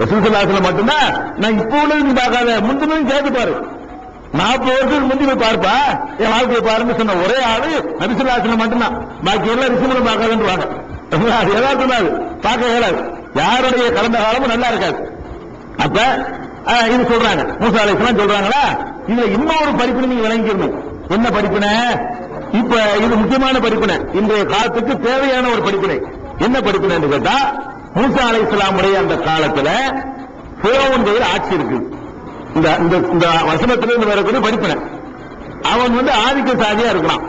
ரசூசல்லாசில மட்டும்தான். நான் இப்போ உள்ளது நீ பார்க்காத. முந்தினும் கேட்டு பாரு. நாற்பது வருஷத்துக்கு முந்தி போய் பார்ப்பா. என் வாழ்க்கையை பாருன்னு சொன்ன ஒரே ஆளு நபிசுல்லாசில மட்டும்தான். பாக்கி எல்லாம் ரிசுமலம் பார்க்காதுன்றாங்க அது யதார்த்தம் அது. பார்க்க இயலாது. யாருடைய கடந்த காலமும் நல்லா இருக்காது. அப்ப இது சொல்றாங்க. மூசா அலைஹிஸ்ஸலாம் சொல்றாங்களா? இதுல இன்னொரு படிப்பு நீங்க விளங்கிடணும் என்ன படிப்பின? இப்ப இது முக்கியமான படிப்பினை. இன்றைய காலத்துக்கு தேவையான ஒரு படிப்பினை. என்ன படிப்பினைன்னு கேட்டா மூசா அலைஹிஸ்ஸலாமுடைய அந்த காலத்துல பிறவன் ஆட்சி இருக்கு. இந்த இந்த இந்த வசனத்திலிருந்து வரக்கூடிய படிப்பினை. அவன் வந்து ஆதிக்க சாதியா இருக்கிறான்.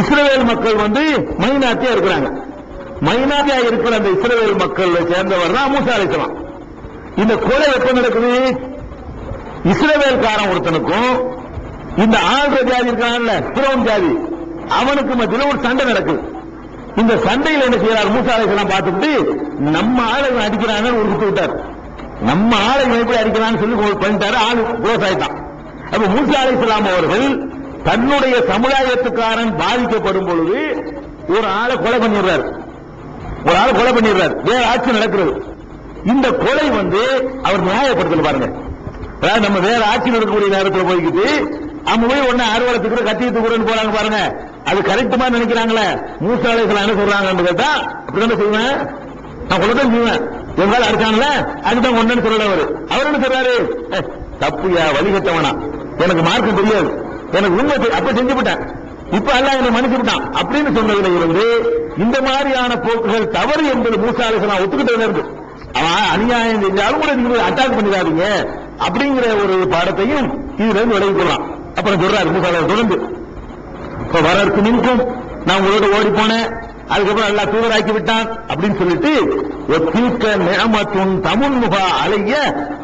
இஸ்ரேல் மக்கள் வந்து மைனாத்தியா இருக்கிறாங்க. மைனாத்தியா இருக்கிற அந்த இஸ்ரவேல் மக்கள் சேர்ந்தவர் தான் மூசா அலைஹிஸ்ஸலாம் இந்த கொலை எப்ப நடக்குது? இஸ்ரேவேல்காரன் ஒருத்தனுக்கும் இந்த ஆழ்ற ஜாதி இருக்கிறான்ல புரோன் ஜாதி. அவனுக்கு மத்தியில் ஒரு சண்டை நடக்குது. இந்த சண்டையில் என்ன செய்யறார்? மூசா அலைஹிஸ்ஸலாம் பார்த்துட்டு நம்ம ஆளை இவன் அடிக்கிறான்னு ஒரு குத்து விட்டார் நம்ம ஆளை எப்படி அடிக்கிறான்னு சொல்லி பண்ணிட்டாரு. ஆளு க்ளோஸ் ஆயிட்டான் அப்ப மூசா அலைசலாம் அவர்கள் தன்னுடைய சமுதாயத்துக்காரன் பாதிக்கப்படும் பொழுது ஒரு ஆளை கொலை பண்ணிடுறாரு. ஒரு ஆளை கொலை பண்ணிடுறாரு. வேற ஆட்சி நடக்கிறது. இந்த கொலை வந்து அவர் நியாயப்படுத்தல பாருங்க. அதாவது நம்ம வேற ஆட்சி நடக்கக்கூடிய நேரத்தில் போய்கிட்டு அவங்க போய் ஒண்ணு அறுவலத்துக்கு கட்டிட்டு போறாங்க பாருங்க. அது கரெக்டுமா நினைக்கிறாங்களே. மூசா என்ன சொல்றாங்கன்னு கேட்டா அப்படி என்ன செய்வேன் நான் கொள்ளதான் செய்வேன். எங்கால அடிச்சான்ல அதுதான் ஒண்ணுன்னு சொல்லல அவரு. அவர் என்ன சொல்றாரு? "ஏய், வழி வழிகட்டவனா எனக்கு மார்க்கம் தெரியாது. எனக்கு உண்மை அப்ப செஞ்சு விட்டேன். இப்ப அல்ல என்ன மன்னிச்சு விட்டான். அப்படின்னு சொன்னதுல இருந்து இந்த மாதிரியான போக்குகள் தவறு என்பது மூசா அலைஹிஸ்ஸலாம் ஒத்துக்கிட்டதுல இருந்து. அவன் அநியாயம் செஞ்சாலும் கூட நீங்க அட்டாக் பண்ணிடாதீங்க. அப்படிங்கிற ஒரு பாடத்தையும் இதுல இருந்து விளைவிக்கலாம் அப்புறம் சொல்றாரு மூசாலை தொடர்ந்து. இப்ப வரற்கு நிற்கும் நான் உங்களோட ஓடி போனேன். அதுக்கப்புறம் எல்லாம் தூதராக்கி விட்டான் அப்படின்னு சொல்லிட்டு ஒத்தீக்க நியமத்துன் தமுன்முகா அலைய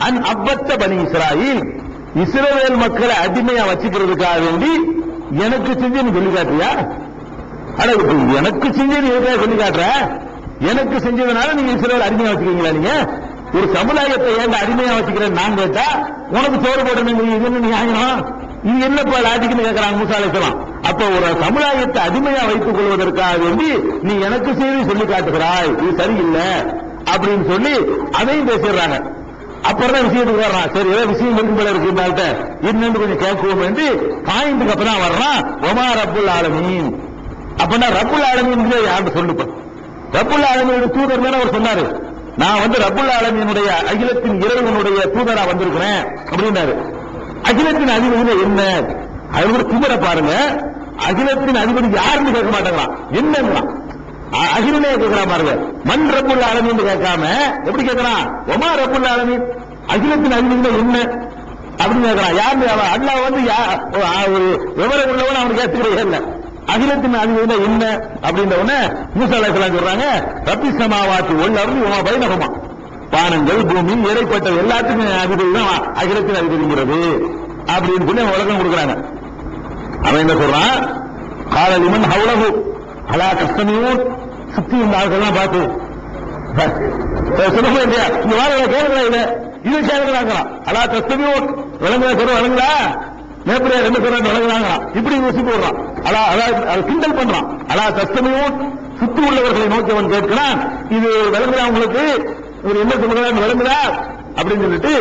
அன் அவ்வத்த பனி இஸ்ராயில். இஸ்ரவேல் மக்களை அடிமையா வச்சுக்கிறதுக்காக வேண்டி எனக்கு செஞ்சு சொல்லி காட்டுறியா? அட எனக்கு செஞ்சது எதுக்காக சொல்லி காட்டுற? எனக்கு செஞ்சதுனால நீங்க இஸ்ரேல் அடிமையா வச்சுக்கீங்களா நீங்க? ஒரு சமுதாயத்தை ஏன் அடிமையா வச்சுக்கிறேன் நான் கேட்டா உனக்கு சோறு போடணும் நீ இது என்ன நியாயம்? இது என்னப்பா லாஜிக்னு கேட்கறாங்க மூசா அப்ப ஒரு சமுதாயத்தை அடிமையா வைத்துக் கொள்வதற்காக வேண்டி நீ எனக்கு செய்தி சொல்லி காட்டுகிறாய் இது சரியில்லை அப்படின்னு சொல்லி அதையும் பேசிடுறாங்க. அப்புறம் விஷயத்துக்கு வர்றான். சரி ஏதோ விஷயம் இருக்கும் போல இருக்கு இந்த கொஞ்சம் கேட்குவோம் என்று பாயிண்ட்டுக்கு அப்புறம் தான் வர்றான். ஒமா ரப்புல் ஆலமீன். அப்படின்னா ரப்புல் ஆலமீன் யாரு சொல்லுப்பா? ரப்புல் ஆலமீன் தூதர் தானே அவர் சொன்னாரு. நான் வந்து ரப்புல் ஆலமீனுடைய அகிலத்தின் இறைவனுடைய தூதரா வந்திருக்கிறேன் அப்படின்னாரு. அகிலத்தின் அதிபதி என்ன? அது ஒரு பாருங்க. அகிலத்தின் அதிபதி யாருன்னு கேட்க மாட்டாங்களா? என்னங்கிறான் அ- அகிலனே கேட்கிறான் பாருங்க. மண் ரப்புள்ள அலமின்னு கேட்காம எப்படி கேட்கறான் ஒமா ரப்புள்ள ஆலமீன். அகிலத்தின் அதிபதி என்ன? அப்படின்னு கேட்கறான் யாரு அவன் அல்லாஹ் வந்து யா- ஒரு விவரம் உள்ளவன் அவனுக்கு கேட்டுக்கிறே இல்லை. அகிலத்தின் அதிபதி என்ன? அப்படின்ற உடனே மூசா அலைஹிஸ்ஸலாம் சொல்றாங்க ரப்பி சமாவாத்தி உள்ளவர்கள் உமா பைனகமா வானங்கள் பூமி இடைப்பட்ட எல்லாத்துக்கும் அதிபதி தான் அகிலத்தின் அதிபதிங்கிறது. அப்படின்னு சொல்லி அவன் கொடுக்குறாங்க. அவன் என்ன சொல்றான்? காலலிமன் அவ்வளவு அலா கஷ்டமையும் சுத்தி இருந்த ஆட்கள்லாம் பார்த்து சொல்ல இல்லையா இந்த வாரம் கேளுங்களா இல்ல இது கேளுங்களாங்கிறான் அலா கஷ்டமையும் விளங்குற சொல்ற விளங்குதா நேப்படியா ரெண்டு பேரும் விளங்குறாங்க இப்படி யோசி போடுறான். அலா அதாவது கிண்டல் பண்றான். அலா கஷ்டமையும் சுத்தி உள்ளவர்களை நோக்கி அவன் கேட்கிறான். இது விளங்குதா உங்களுக்கு? இவர் என்ன சொல்றாரு? விளங்குதா அப்படின்னு சொல்லிட்டு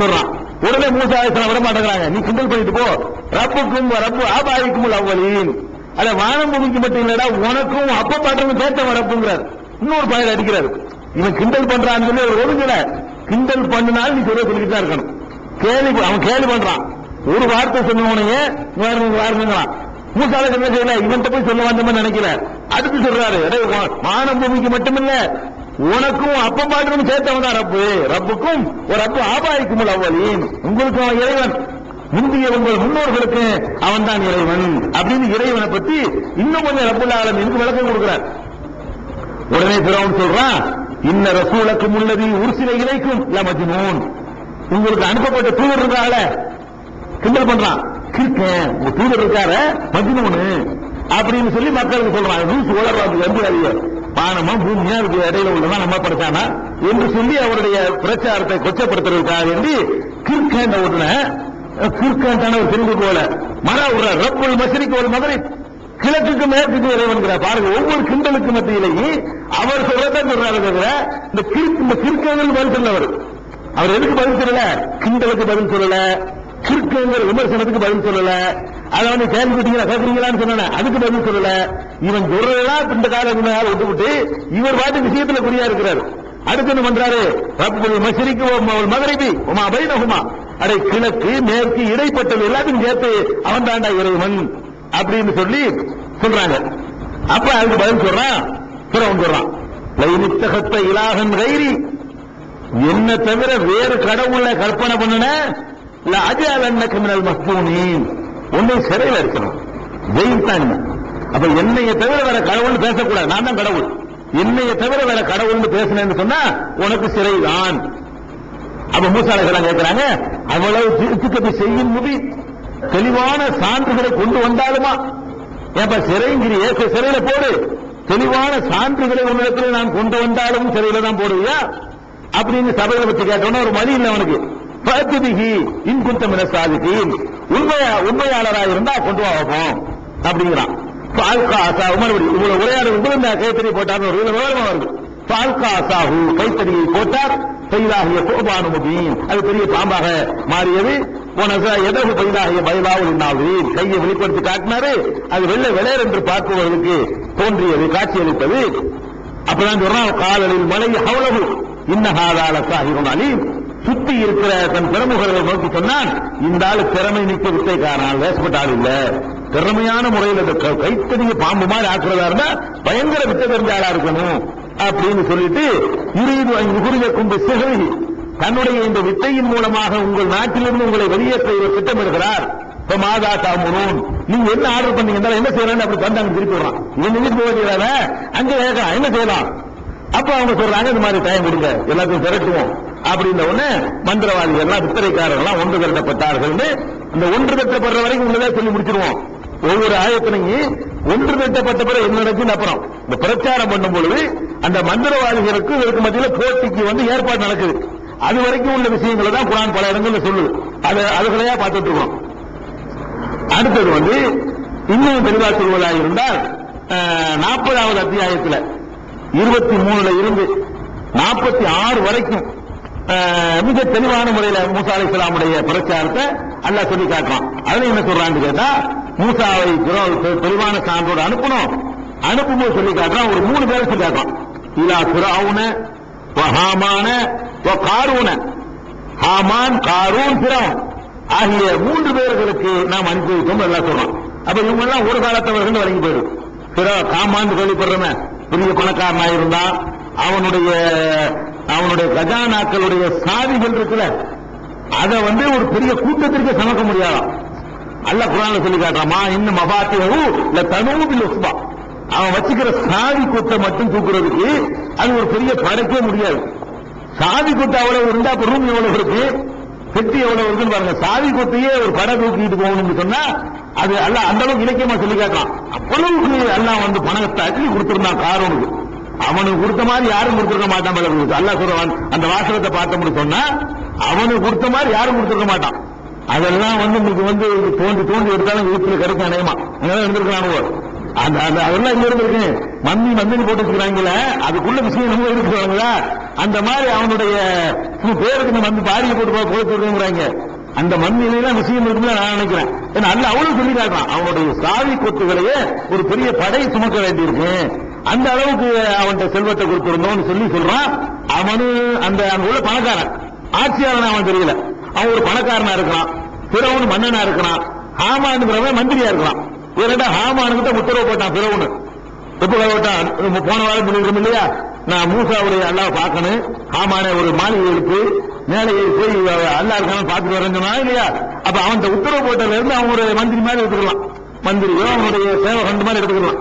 சொல்றான். உடனே மூசாயசனம் விட மாட்டேங்கிறாங்க நீ கிண்டல் பண்ணிட்டு போ. ரப்புக்கும் ரப்பு ஆபாயிக்கும் அவ்வளின் அத வானம் பூமிக்கு மட்டும் இல்லடா உனக்கும் அப்ப பாட்டுக்கும் சேர்த்த ரப்புங்கிறார் இன்னொரு பாயில் அடிக்கிறாரு. இவன் கிண்டல் பண்றான்னு சொல்லி ஒரு ஒழுங்குல கிண்டல் பண்ணினாலும் நீ சொல்ல சொல்லிட்டு தான் இருக்கணும். கேள்வி அவன் கேள்வி பண்றான். ஒரு வார்த்தை சொன்னவனையே வேற வாருங்கிறான் மூசால என்ன செய்யல? இவன்கிட்ட போய் சொல்ல வந்தோம்னு நினைக்கல. அடுத்து சொல்றாரு "டேய், வானம் பூமிக்கு மட்டுமில்ல உனக்கும் அப்ப பாட்டுக்கும் சேர்த்தவன் தான் ரப்பு. ரப்புக்கும் ஒரு ரப்பு ஆபாய்க்கும் அவ்வளின். உங்களுக்கும் அவன் இறைவன். முந்தைய உங்கள் முன்னோர்களுக்கு அவன் தான் இறைவன். அப்படின்னு இறைவனை பத்தி இன்னும் கொஞ்சம் ரப்புல் ஆலமீனுக்கு விளக்கம் கொடுக்கிறார். உடனே பிறவன் சொல்றான் இன்ன ரசூலக்கும் உள்ளது உருசில இலைக்கும் இல்ல மஜ்னூன். உங்களுக்கு அனுப்பப்பட்ட தூதர் இருக்கால? கிண்டல் பண்றான். கிருக்கேன் உங்க தூதர் இருக்கார மஜ்னூனு. அப்படின்னு சொல்லி மக்களுக்கு சொல்றான். நியூஸ் உலகம் வந்து அறிய வானமும் பூமியா இருக்கு இடையில உள்ளதான் நம்ம படைச்சானா? என்று சொல்லி அவருடைய பிரச்சாரத்தை கொச்சப்படுத்துறதுக்காக வேண்டி கிருக்கேன் உடனே கிருக்கேன்டான ஒரு திரும்பி போல மர ஒரு ரப்புல் மசரிக்கு ஒரு மதுரை கிழக்குக்கு மேற்குக்கு இறைவன்கிற பாருங்க ஒவ்வொரு கிண்டலுக்கு மத்தியிலேயே அவர் சொல்றதான் சொல்றாரு தவிர இந்த கிற்கு இந்த கிற்கங்கள் பதில் சொல்லவர் அவர் எதுக்கு பதில் சொல்லல? கிண்டலுக்கு பதில் சொல்லல. கிற்கங்கள் விமர்சனத்துக்கு பதில் சொல்லல. அதை வந்து கேள்வி கேட்டீங்களா கேட்கறீங்களான்னு சொன்ன அதுக்கு பதில் சொல்லல. இவன் சொல்றதெல்லாம் இந்த காலம் இந்த விட்டுவிட்டு இவர் பாட்டு விஷயத்துல குறியா இருக்கிறாரு. அடுத்து என்ன பண்றாரு? ரப்புல் மஷரிக்கு மகரிபி உமா பைனகுமா அடை கிழக்கு மேற்கு இடைப்பட்டது எல்லாத்தையும் சேர்த்து அவன் தாண்டா இறைவன் அப்படின்னு சொல்லி சொல்றாங்க. அப்ப அதுக்கு பதில் சொல்றான். பிறவன் சொல்றான். லைனித்தகத்த இலாகன் கைரி என்ன தவிர வேறு கடவுளை கற்பனை பண்ணன இல்ல அஜால் கிமினல் மினல் மஸ்தூனீன். சிறையில் இருக்கணும். ஜெயில் தான் அப்ப என்னைய தவிர வேற கடவுள்னு பேசக்கூடாது. நான் தான் கடவுள். என்னைய தவிர வேற கடவுள்னு பேசினேன்னு சொன்னா உனக்கு சிறைதான். அப்ப மூசாலைகள் கேட்கிறாங்க அவ்வளவு திருத்துக்கத்தை செய்யும் முடி தெளிவான சான்றுகளை கொண்டு வந்தாலுமா? ஏப்ப சிறைங்கிரி சரி, சிறையில போடு. தெளிவான சான்றுகளை உன்னிடத்தில் நான் கொண்டு வந்தாலும் சிறையில தான் போடுவியா? அப்படின்னு சபையில வச்சு கேட்டோன்னா ஒரு மதி இல்லை அவனுக்கு. பத்திபிகி இன்குந்தமின சாதிக்கு உண்மையா உண்மையாளராக இருந்தா கொண்டு வா வைப்போம் அப்படிங்கிறான். பால்கா ஆசா மறுபடி இவ்வளவு உரையாடல் போது இந்த கைத்தறி போட்டார்னு ஒரு விவரமா வருது. பால்கா ஆசாஹு கைத்தறியை போட்டார். பெய்தாகிய சோபானு முபீன். அது பெரிய பாம்பாக மாறியது. போனசா எதகு பெய்தாகிய பயிலாவில் இன்னாவது கையை வெளிப்படுத்தி காட்டினாரு. அது வெள்ள வெளையர் என்று பார்ப்பவர்களுக்கு தோன்றியது காட்சியளித்தது. அப்பதான் சொல்றான் காதலில் மலை அவ்வளவு இன்னஹாதால சாஹிபன் அலீம். சுத்தி இருக்கிற தன் பிரமுகர்களை நோக்கி சொன்னான் இந்த ஆளு திறமை மிக்க வித்தைக்காரனால் வேசப்பட்ட ஆள் இல்ல. திறமையான முறையில் இந்த கைத்தறிய பாம்பு மாதிரி ஆக்குறதா இருந்தா பயங்கர வித்தை தெரிஞ்ச ஆளா இருக்கணும் அப்படின்னு சொல்லிட்டு யுரீது யுகுரிய கொண்டு சிகரி தன்னுடைய இந்த வித்தையின் மூலமாக உங்கள் நாட்டிலிருந்து உங்களை வெளியேற்ற இவர் திட்டமிடுகிறார். இப்ப மாதா தாமுனூன் நீங்க என்ன ஆர்டர் பண்ணீங்க என்ன செய்யலாம் அப்படி தந்தாங்க திருப்பி விடுறான். இவன் நினைச்சு போகிறீங்களா அங்க கேட்கலாம் என்ன செய்யலாம்? அப்ப அவங்க சொல்றாங்க இந்த மாதிரி டைம் கொடுங்க எல்லாத்தையும் திரட்டுவோம். அப்படின்ன உடனே மந்திரவாதிகள் எல்லாம் வித்தரைக்காரர்கள் எல்லாம் ஒன்று திரட்டப்பட்டார்கள் அந்த ஒன்று திரட்டப்படுற வரைக்கும் உள்ளதே சொல்லி முடிச்சிருவோம். ஒவ்வொரு ஆயத்தினையும் ஒன்று திட்டப்பட்ட பிறகு என்ன நடக்கும் அப்புறம். இந்த பிரச்சாரம் பண்ணும் பொழுது அந்த மந்திரவாதிகளுக்கு இதற்கு மத்தியில் போட்டிக்கு வந்து ஏற்பாடு நடக்குது. அது வரைக்கும் உள்ள விஷயங்களை தான் குரான் பல இடங்கள்ல சொல்லுது. அதை அதுகளையா பார்த்துட்டு இருக்கோம். அடுத்தது வந்து இன்னும் தெளிவாக சொல்வதாக இருந்தால் நாற்பதாவது அத்தியாயத்தில் இருபத்தி மூணுல இருந்து நாற்பத்தி ஆறு வரைக்கும் மிக தெளிவான முறையில் மூசா அலி இஸ்லாமுடைய பிரச்சாரத்தை அல்ல சொல்லி காட்டுறான். அதுல என்ன சொல்றான்னு கேட்டா மூசாவை பிற- தெளிவான சான்றோடு அனுப்பணும். அனுப்பும்போது சொல்லி காட்டுறான் ஒரு மூணு பேரை சொல்லி காட்டுறான் இலா பிராவுன ஹாமான காரூன. ஹாமான் காரூன் பிறவன் ஆகிய மூன்று பேர்களுக்கு நாம் அனுப்பி வைத்தோம் எல்லாம் சொல்றோம் அப்ப இவங்க எல்லாம் ஒரு காலத்தவர்கள் வழங்கி போயிடும் பிற காமான்னு சொல்லிப்படுறவன் பெரிய பணக்காரனா இருந்தா அவனுடைய அவனுடைய கஜானாக்களுடைய சாதிகள் இருக்குல்ல அதை வந்து ஒரு பெரிய கூட்டத்திற்கு சமக்க முடியாதான். அல்லாஹ் குரான்ல சொல்லி காட்டுறாமா இன்னும் மபாத்தியவு இல்ல தனூபில் உஸ்பா. அவன் வச்சுக்கிற சாதி கூத்தை மட்டும் தூக்குறதுக்கு அது ஒரு பெரிய படைக்கவே முடியாது. சாதி கொத்து அவ்வளவு இருந்தா அப்ப ரூம் எவ்வளவு இருக்கு? பெட்டி எவ்வளவு இருக்குன்னு பாருங்க. சாதி கொத்தையே ஒரு படை தூக்கிட்டு போகணும்னு சொன்னா அது அல்ல அந்த அளவுக்கு இலக்கியமா சொல்லி காட்டலாம் அவ்வளவுக்கு எல்லாம் வந்து பணத்தை அட்லி கொடுத்திருந்தான் காரனுக்கு. அவனுக்கு கொடுத்த மாதிரி யாரும் கொடுத்துருக்க மாட்டான் அல்ல இருக்குது. சொல்றான் அந்த வாசகத்தை பார்த்தோம்னு சொன்னா அவனுக்கு கொடுத்த மாதிரி யாரும் கொடுத்துருக்க மாட்டான். அதெல்லாம் வந்து உங்களுக்கு வந்து தோண்டி தோண்டி எடுத்தாலும் வீட்டில் கிடைக்கும் அநேகமா. அங்கதான் இருந்திருக்கிறானுவோ அந்த அந்த அதெல்லாம் இங்க இருக்கு மந்தி மந்தினி போட்டு வச்சுக்கிறாங்களே அதுக்குள்ள விஷயம் நம்ம இருக்கிறாங்களா அந்த மாதிரி அவனுடைய பேருக்கு நம்ம வந்து பாரிய போட்டு போ- போட்டு இருக்கிறாங்க அந்த மந்திலாம் விஷயம் இருக்குன்னு நான் நினைக்கிறேன். ஏன்னா அல்ல அவ்வளவு சொல்லி காட்டுறான் அவனுடைய சாவி கொத்துகளையே ஒரு பெரிய படை சுமக்க வேண்டியிருக்கு. அந்த அளவுக்கு அவன்கிட்ட செல்வத்தை கொடுத்திருந்தோம்னு சொல்லி சொல்றான். அவனு அந்த அங்க உள்ள பணக்காரன். ஆட்சியாளன் அவன் தெரியல. அவன் ஒரு பணக்காரனா இருக்கிறான். பிறவுன் மன்னனா இருக்கிறான். ஹாமான்ங்கிறவன் மந்திரியா இருக்கிறான். இரண்டா தான் உத்தரவு போட்டான் பிறவனு எப்ப போட்டான் போன வாரம் பண்ணிருக்கோம் இல்லையா? நான் மூசாவுடைய அல்லாஹ் பார்க்கணும். ஹாமான ஒரு மாளிகை இருக்கு. மேலே போய் அல்லா இருக்கான்னு பார்த்துட்டு வரேன்னு சொன்னா இல்லையா? அப்ப அவன் உத்தரவு போட்டதுல இருந்து அவன் ஒரு மந்திரி மாதிரி எடுத்துக்கலாம். மந்திரியோ அவனுடைய சேவகண்டு மாதிரி எடுத்துக்கலாம்.